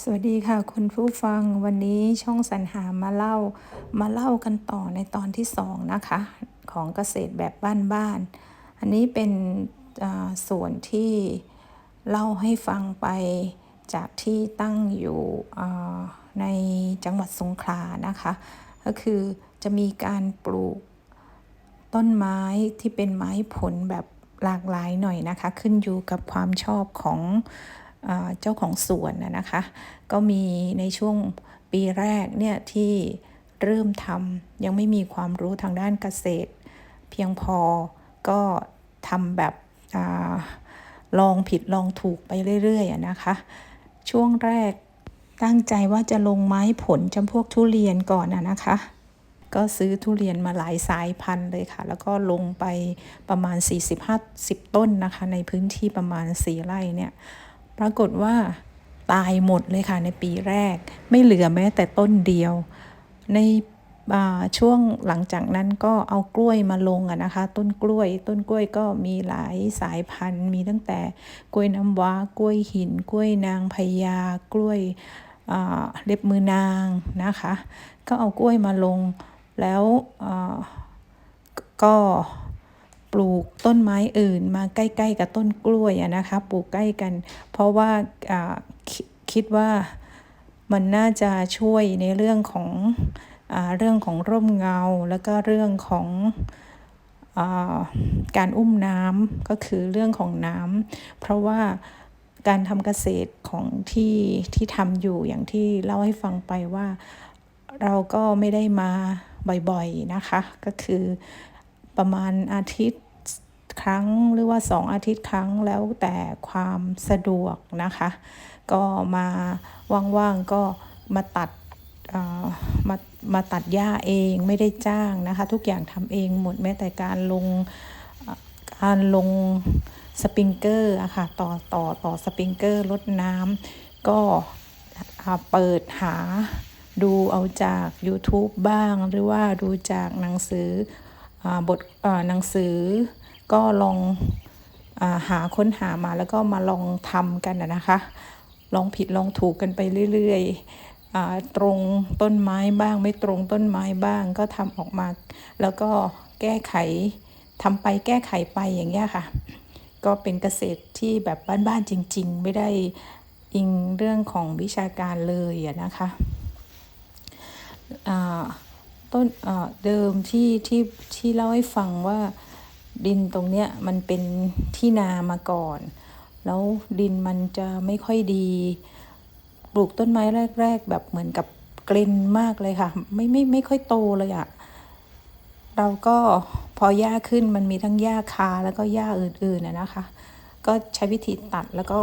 สวัสดีค่ะคุณผู้ฟังวันนี้ช่องสรรหามาเล่ามาเล่ากันต่อในตอนที่สองนะคะ ของเกษตรแบบบ้านๆอันนี้เป็นอ่าส่วนที่เล่าให้ฟังไปจากที่ตั้งอยู่อ่าในจังหวัดสงขลานะคะ ก็คือจะมีการปลูกต้นไม้ที่เป็นไม้ผลแบบหลากหลายหน่อยนะคะ ขึ้นอยู่กับความชอบของ เจ้าของสวนนะคะ ก็มีในช่วงปีแรกเนี่ยที่เริ่มทำยังไม่มีความรู้ทางด้านเกษตร เพียงพอก็ทำแบบอลองผิดลองถูกไปเรื่อยๆนะคะ ช่วงแรกตั้งใจว่าจะลงไม้ผลจำพวกทุเรียนก่อนนะนะคะ ก็ซื้อทุเรียนมาหลายสายพันธุ์เลยค่ะ แล้วก็ลงไปประมาณ45-10ต้นนะคะ ในพื้นที่ประมาณ 4 ไร่เนี่ย ปรากฏว่าตายหมดเลยค่ะในปีแรก ไม่เหลือแม้แต่ต้นเดียว ในช่วงหลังจากนั้นก็เอากล้วยมาลงอะนะคะ ต้นกล้วย ต้นกล้วยก็มีหลายสายพันธุ์ มีตั้งแต่กล้วยน้ำว้ากล้วยหิน กล้วยนางพญากล้วยเล็บมือนางนะคะ ก็เอากล้วยมาลงแล้วก็ ปลูกต้นไม้อื่นมาใกล้ ๆ กับต้นกล้วยอะนะคะปลูกใกล้กัน เพราะว่าคิดว่ามันน่าจะช่วยในเรื่องของอเรื่องของร่มเงา แล้วก็เรื่องของอการอุ้มน้ำก็คือเรื่องของน้ำเพราะว่าการทำเกษตรของที่ที่ทำอยู่อย่างที่เล่าให้ฟังไปว่าเราก็ไม่ได้มาบ่อยๆนะคะ ก็คือ ประมาณอาทิตย์ครั้งหรือว่า 2 อาทิตย์ครั้งแล้วแต่ความสะดวกนะคะ ก็มาว่างๆก็มาตัดอ่ามามาตัดหญ้าเองไม่ได้จ้างนะคะ ทุกอย่างทำเองหมดแม้แต่การลงการลงสปริงเกอร์อะค่ะต่อต่อต่อสปริงเกอร์ลดน้ำก็เปิดหาดูเอาจาก YouTube บ้างหรือว่าดูจากหนังสือ บทหนังสือก็ลองอาหาค้นหามาแล้วก็มาลองทำกันนะคะ ลองผิดลองถูกกันไปเรื่อยๆตรงต้นไม้บ้าง ไม่ตรงต้นไม้บ้าง ก็ทำออกมา แล้วก็แก้ไขทำไปแก้ไขไปอย่างเงี้ยค่ะ ก็เป็นเกษตรที่แบบบ้านๆจริง ๆ ไม่ได้อิงเรื่องของวิชาการเลยอะนะคะอ่า ต้นอ่าเดิมที่ที่ที่เล่าให้ฟังว่าดินตรงเนี้ยมันเป็นที่นามาก่อน แล้วดินมันจะไม่ค่อยดี ปลูกต้นไม้แรก ๆ แบบเหมือนกับเกรนมากเลยค่ะ ไม่ไม่ไม่ค่อยโตเลยอะเราก็พอหญ้าขึ้นมันมีทั้งหญ้าคาแล้วก็หญ้าอื่นๆนะนะคะ ก็ใช้วิธีตัดแล้วก็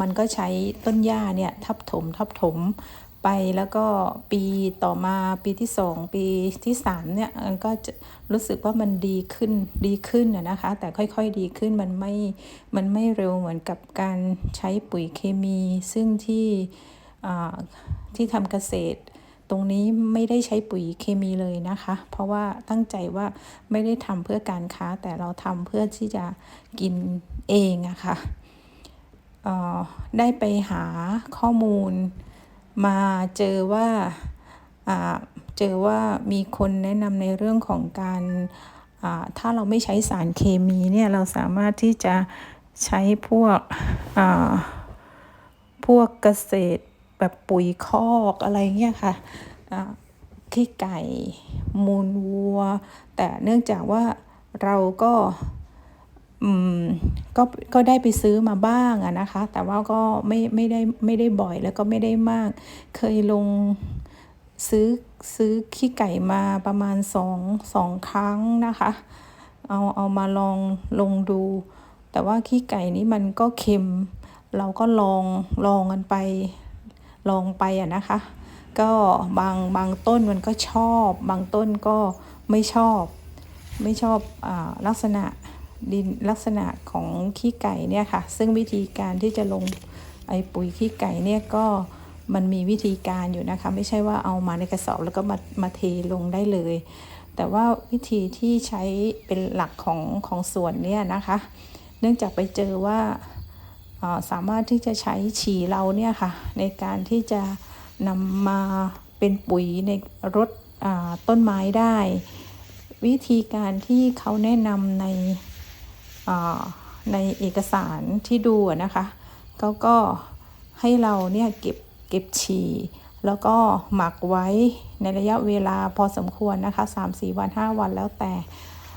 มันก็ใช้ต้นหญ้าเนี่ยทับถมทับถม ไปแล้วก็ปีต่อมาปีที่สองปีที่สามเนี่ยมันก็จะรู้สึกว่ามันดีขึ้นดีขึ้นนะคะ แต่ค่อยๆดีขึ้นมันไม่มันไม่เร็วเหมือนกับการใช้ปุ๋ยเคมี ซึ่งที่ที่ทำเกษตร ตรงนี้ไม่ได้ใช้ปุ๋ยเคมีเลยนะคะ เพราะว่าตั้งใจว่าไม่ได้ทำเพื่อการค้า แต่เราทำเพื่อที่จะกินเองอะค่ะเอ่อได้ไปหาข้อมูล มาเจอว่าอ่าเจอว่ามีคนแนะนำในเรื่องของการอ่าถ้าเราไม่ใช้สารเคมีเนี่ยเราสามารถที่จะใช้พวกอ่าพวกเกษตรแบบปุ๋ยคอกอะไรเงี้ยค่ะอ่าขี้ไก่มูลวัว แต่เนื่องจากว่าเราก็ ก็ก็ได้ไปซื้อมาบ้างอะนะคะ แต่ว่าก็ไม่ไม่ได้ไม่ได้บ่อยแล้วก็ไม่ได้มาก เคยลงซื้อซื้อขี้ไก่มาประมาณสองสองครั้งนะคะ เอาเอามาลองลงดู แต่ว่าขี้ไก่นี้มันก็เค็ม เราก็ลองลองกันไปลองไปอะนะคะ ก็บางบางต้นมันก็ชอบ บางต้นก็ไม่ชอบ ไม่ชอบอาลักษณะ ดินลักษณะของขี้ไก่เนี่ยค่ะ ซึ่งวิธีการที่จะลงไอปุ๋ยขี้ไก่เนี่ยก็มันมีวิธีการอยู่นะคะ ไม่ใช่ว่าเอามาในกระสอบแล้วก็มามาเทลงได้เลย แต่ว่าวิธีที่ใช้เป็นหลักของของสวนเนี่ยนะคะ เนื่องจากไปเจอว่าสามารถที่จะใช้ฉี่เราเนี่ยค่ะ ในการที่จะนำมาเป็นปุ๋ยในรถต้นไม้ได้ วิธีการที่เขาแนะนำใน ในเอกสารที่ดูนะคะเขาก็ให้เราเนี่ยเก็บเก็บฉี่แล้วก็หมักไว้ในระยะเวลาพอสมควรนะคะ 3-4 วัน 5 วันแล้วแต่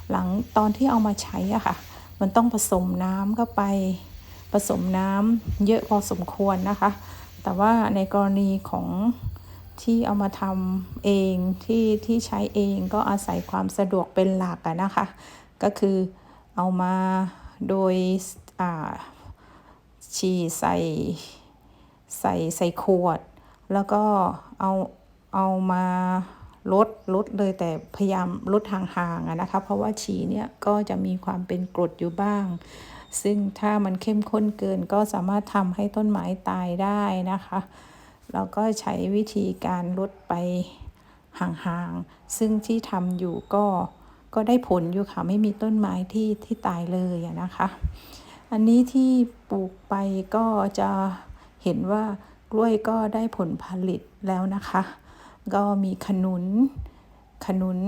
หลังตอนที่เอามาใช้อะค่ะ มันต้องผสมน้ำเข้าไปผสมน้ำเยอะพอสมควรนะคะ แต่ว่าในกรณีของที่เอามาทำเองที่ที่ใช้เองก็อาศัยความสะดวกเป็นหลักอะนะคะ ก็คือ เอามาโดยฉี่ใส่ใส่ใส่ขวด แล้วก็เอาเอามาลดลดเลยแต่พยายามลดห่างๆอะนะคะ เพราะว่าฉี่เนี่ยก็จะมีความเป็นกรดอยู่บ้าง ซึ่งถ้ามันเข้มข้นเกินก็สามารถทำให้ต้นไม้ตายได้นะคะเราก็ใช้วิธีการลดไปห่างๆ ซึ่งที่ทำอยู่ก็ ก็ได้ผลอยู่ค่ะ ไม่มีต้นไม้ที่ที่ตายเลยนะคะ อันนี้ที่ปลูกไปก็จะเห็นว่ากล้วยก็ได้ผลผลิตแล้วนะคะ ก็มีขนุนขนุน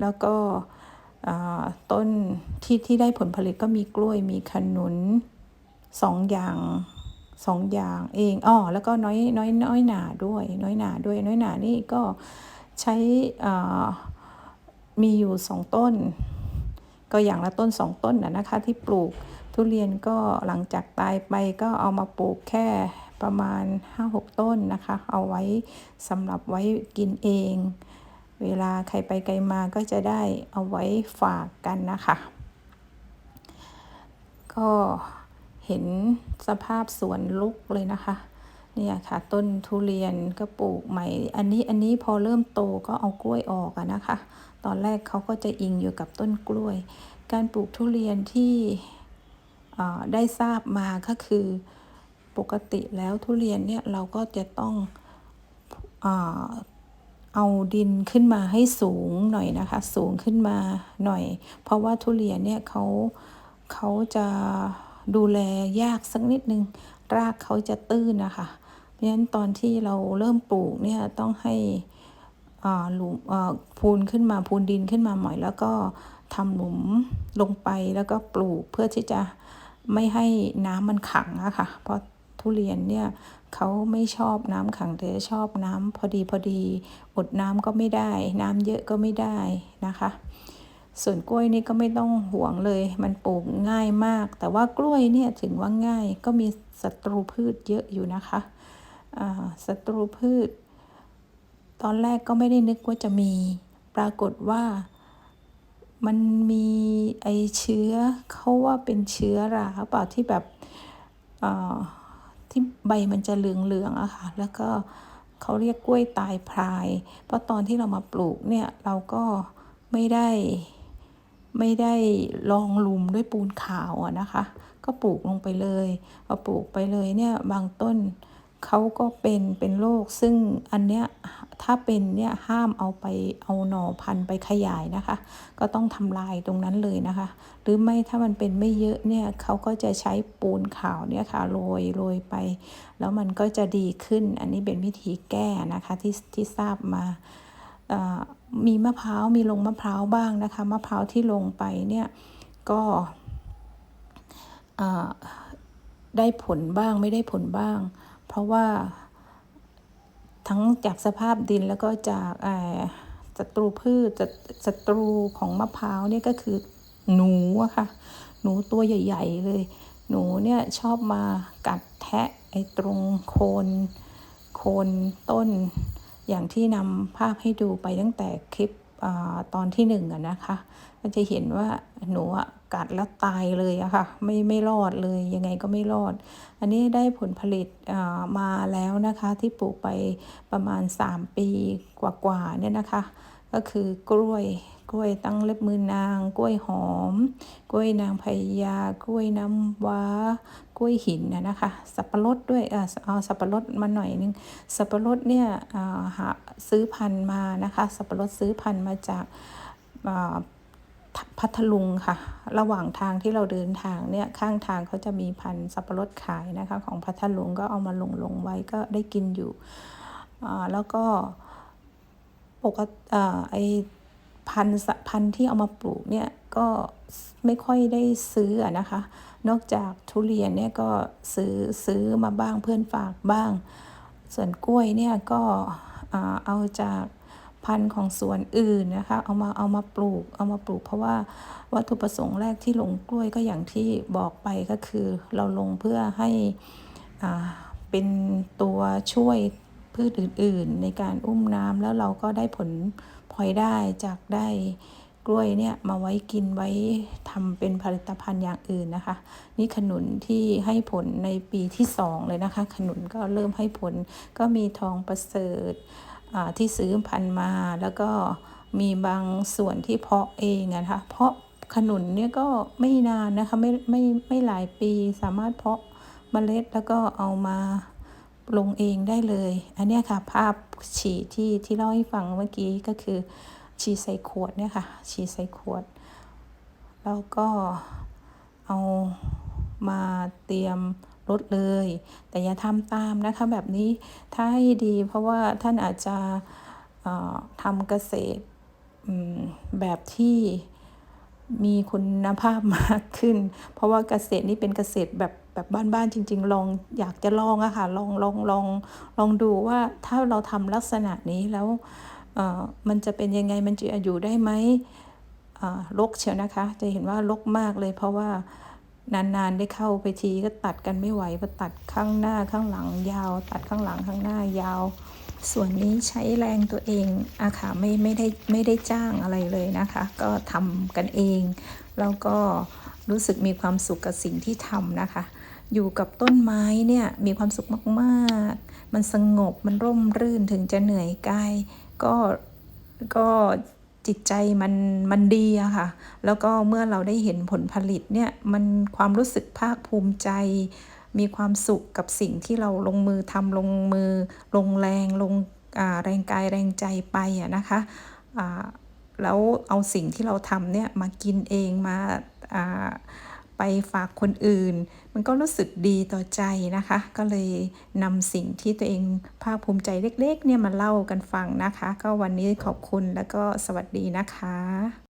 แล้วก็อ่าต้นที่ที่ได้ผลผลิตก็มีกล้วยมีขนุนสองอย่างสองอย่างเองอ้อแล้วก็น้อยน้อยน้อยหนาด้วย น้อยหนาด้วย น้อยหนานี่ก็ใช้อ่า มีอยู่สองต้น ก็อย่างละต้นสองต้นนะนะคะ ที่ปลูกทุเรียนก็หลังจากตายไปก็เอามาปลูกแค่ประมาณ 5-6 ต้นนะคะ เอาไว้สำหรับไว้กินเอง เวลาใครไปไกลมาก็จะได้เอาไว้ฝากกันนะคะ ก็เห็นสภาพสวนลุกเลยนะคะเนี่ยค่ะต้นทุเรียนก็ปลูกใหม่ อันนี้อันนี้พอเริ่มโตก็เอากล้วยออกอะนะคะ ตอนแรกเขาก็จะอิงอยู่กับต้นกล้วย การปลูกทุเรียนที่ได้ทราบมาก็คือปกติแล้วทุเรียนเนี่ยเราก็จะต้องเอาดินขึ้นมาให้สูงหน่อยนะคะ สูงขึ้นมาหน่อย เพราะว่าทุเรียนเนี่ยเขาเขาจะดูแลยากสักนิดนึง รากเขาจะตื้นนะคะ เพราะฉะนั้นตอนที่เราเริ่มปลูกเนี่ยต้องให้ หลุมอ่าพูนขึ้นมาพูนดินขึ้นมาหน่อย แล้วก็ทำหลุมลงไปแล้วก็ปลูกเพื่อที่จะไม่ให้น้ำมันขังอะค่ะ เพราะทุเรียนเนี่ยเขาไม่ชอบน้ำขังแต่ชอบน้ำพอดีพอดีอดน้ำก็ไม่ได้ น้ำเยอะก็ไม่ได้นะคะ ส่วนกล้วยนี่ก็ไม่ต้องห่วงเลย มันปลูกง่ายมาก แต่ว่ากล้วยเนี่ยถึงว่าง่ายก็มีศัตรูพืชเยอะอยู่นะคะศัตรูพืช ตอนแรกก็ไม่ได้นึกว่าจะมี ปรากฏว่ามันมีไอเชื้อเขาว่าเป็นเชื้อราหรือเปล่าที่แบบอ่าที่ใบมันจะเหลืองๆอะค่ะ แล้วก็เขาเรียกกล้วยตายพราย เพราะตอนที่เรามาปลูกเนี่ยเราก็ไม่ได้ไม่ได้ลองลุมด้วยปูนขาวอะนะคะ ก็ปลูกลงไปเลยพอปลูกไปเลยเนี่ยบางต้น เขาก็เป็นเป็นโรคซึ่งอันเนี้ยถ้าเป็นเนี่ยห้ามเอาไปเอาหน่อพันธุ์ไปขยายนะคะ ก็ต้องทำลายตรงนั้นเลยนะคะ หรือไม่ถ้ามันเป็นไม่เยอะเนี่ยเขาก็จะใช้ปูนขาวเนี่ยค่ะโรยโรยไป แล้วมันก็จะดีขึ้น อันนี้เป็นวิธีแก้นะคะที่ที่ทราบมาอ่ามีมะพร้าวมีลงมะพร้าวบ้างนะคะมะพร้าวที่ลงไปเนี่ยก็อ่าได้ผลบ้างไม่ได้ผลบ้าง เพราะว่าทั้งจากสภาพดินแล้วก็จากศัตรูพืชศัศัตรูของมะพร้าวเนี่ยก็คือหนูอะค่ะ หนูตัวใหญ่ ๆ เลย หนูเนี่ยชอบมากัดแทะไอ้ตรงโคนโคนต้น อย่างที่นำภาพให้ดูไปตั้งแต่คลิป อตอนที่หนึ่งอะนะคะก็จะเห็นว่าหนูอะกัดแล้วตายเลยอะค่ะ ไม่ไม่รอดเลยยังไงก็ไม่รอด อันนี้ได้ผลผลิตมาแล้วนะคะ ที่ปลูกไปประมาณ 3 ปีกว่าๆเนี่ยนะคะ ก็คือกล้วย กล้วยตั้งเล็บมือนาง กล้วยหอม กล้วยนางพญากล้วยน้ำว้า กล้วยหินนะนะคะ สับปะรดด้วยอ่าเอาสับปะรดมาหน่อยนึง สับปะรดเนี่ยอ่าหาซื้อพันธุ์มานะคะ สับปะรดซื้อพันธุ์มาจากอ่าพัทลุงค่ะ ระหว่างทางที่เราเดินทางเนี่ยข้างทางเขาจะมีพันธุ์สับปะรดขายนะคะของพัทลุงก็เอามาลงลงไว้ก็ได้กินอยู่อ่าแล้วก็ปกติอ่าไอ พันธุ์พันธุ์ที่เอามาปลูกเนี่ยก็ไม่ค่อยได้ซื้อนะคะ นอกจากทุเรียนเนี่ยก็ซื้อซื้อมาบ้างเพื่อนฝากบ้าง ส่วนกล้วยเนี่ยก็อ่าเอาจากพันธุ์ของสวนอื่นนะคะ เอามาเอามาปลูกเอามาปลูก เพราะว่าวัตถุประสงค์แรกที่ลงกล้วยก็อย่างที่บอกไปก็คือ เราลงเพื่อให้อ่าเป็นตัวช่วยพืชอื่น ๆ ในการอุ้มน้ำแล้วเราก็ได้ผล พลอยได้จากได้กล้วยเนี่ยมาไว้กินไว้ทำเป็นผลิตภัณฑ์อย่างอื่นนะคะ นี่ขนุนที่ให้ผลในปีที่สองเลยนะคะ ขนุนก็เริ่มให้ผลก็มีทองประเสริฐอ่าที่ซื้อพันมาแล้วก็มีบางส่วนที่เพาะเองนะคะ เพาะขนุนเนี่ยก็ไม่นานนะคะไม่ไม่ไม่หลายปีสามารถเพาะเมล็ดแล้วก็เอามา ลงเองได้เลย อันนี้ค่ะ ภาพฉีดที่ที่เล่าให้ฟังเมื่อกี้ก็คือ ฉีดใส่ขวดเนี่ยค่ะ ฉีดใส่ขวด แล้วก็เอามาเตรียมรถเลย แต่อย่าทำตามนะคะแบบนี้ถ้าให้ดีเพราะว่าท่านอาจจะทำเกษตรแบบที่ มีคุณภาพมากขึ้น เพราะว่าเกษตรนี่เป็นเกษตรแบบแบบบ้านๆจริง ๆ ลองอยากจะลองอะค่ะลองลองลองลองดูว่าถ้าเราทำลักษณะนี้แล้วเออมันจะเป็นยังไงมันจะอยู่ได้ไหมอ่ารกเชียวนะคะ จะเห็นว่ารกมากเลย เพราะว่านานๆได้เข้าไปทีก็ตัดกันไม่ไหวพอตัดข้างหน้าข้างหลังยาว ตัดข้างหลังข้างหน้ายาว ส่วนนี้ใช้แรงตัวเองอะค่ะไม่ไม่ได้ไม่ได้จ้างอะไรเลยนะคะ ก็ทำกันเอง แล้วก็รู้สึกมีความสุขกับสิ่งที่ทำนะคะ อยู่กับต้นไม้เนี่ยมีความสุขมากๆ มันสงบมันร่มรื่นถึงจะเหนื่อยกายก็ก็จิตใจมันมันดีอะค่ะ แล้วก็เมื่อเราได้เห็นผลผลิตเนี่ยมันความรู้สึกภาคภูมิใจ มีความสุขกับสิ่งที่เราลงมือทำลงมือ ลงแรงลงแรงกายแรงใจไปอะนะคะแล้วเอาสิ่งที่เราทำเนี่ยมากินเองมาอ่าไปฝากคนอื่น มันก็รู้สึกดีต่อใจนะคะ ก็เลยนำสิ่งที่ตัวเองภาคภูมิใจเล็กๆเนี่ยมาเล่ากันฟังนะคะ ก็วันนี้ขอบคุณแล้วก็สวัสดีนะคะ